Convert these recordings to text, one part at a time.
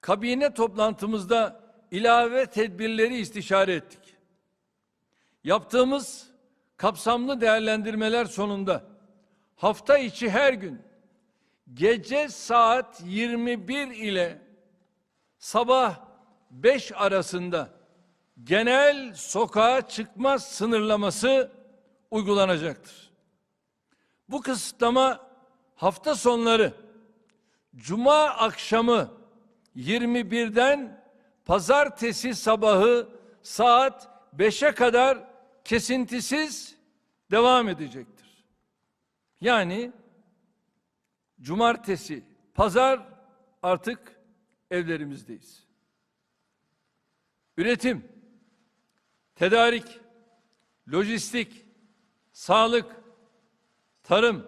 kabine toplantımızda ilave tedbirleri istişare ettik. Yaptığımız kapsamlı değerlendirmeler sonunda hafta içi her gün gece saat 21 ile sabah 5 arasında genel sokağa çıkma sınırlaması uygulanacaktır. Bu kısıtlama hafta sonları cuma akşamı 21'den pazartesi sabahı saat 5'e kadar kesintisiz devam edecektir. Yani cumartesi, pazar artık evlerimizdeyiz. Üretim, tedarik, lojistik, sağlık, tarım,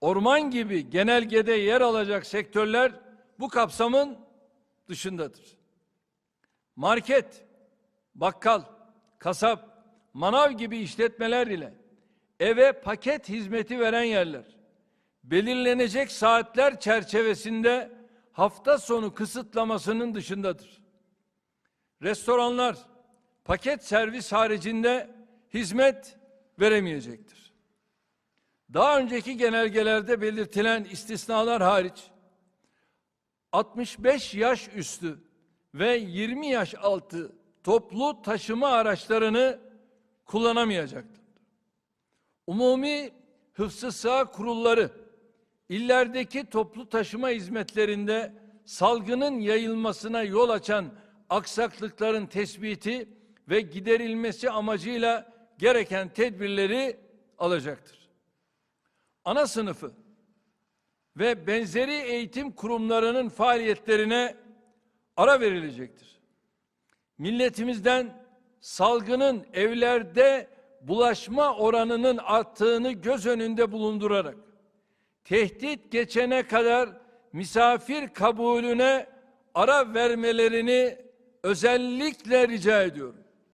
orman gibi genelgede yer alacak sektörler bu kapsamın dışındadır. Market, bakkal, kasap, manav gibi işletmeler ile eve paket hizmeti veren yerler belirlenecek saatler çerçevesinde hafta sonu kısıtlamasının dışındadır. Restoranlar paket servis haricinde hizmet veremeyecektir. Daha önceki genelgelerde belirtilen istisnalar hariç 65 yaş üstü ve 20 yaş altı toplu taşıma araçlarını kullanamayacaktır. Umumi hıfzı sağ kurulları illerdeki toplu taşıma hizmetlerinde salgının yayılmasına yol açan aksaklıkların tespiti ve giderilmesi amacıyla gereken tedbirleri alacaktır. Ana sınıfı ve benzeri eğitim kurumlarının faaliyetlerine ara verilecektir. Milletimizden salgının evlerde bulaşma oranının arttığını göz önünde bulundurarak tehdit geçene kadar misafir kabulüne ara vermelerini özellikle rica ediyorum.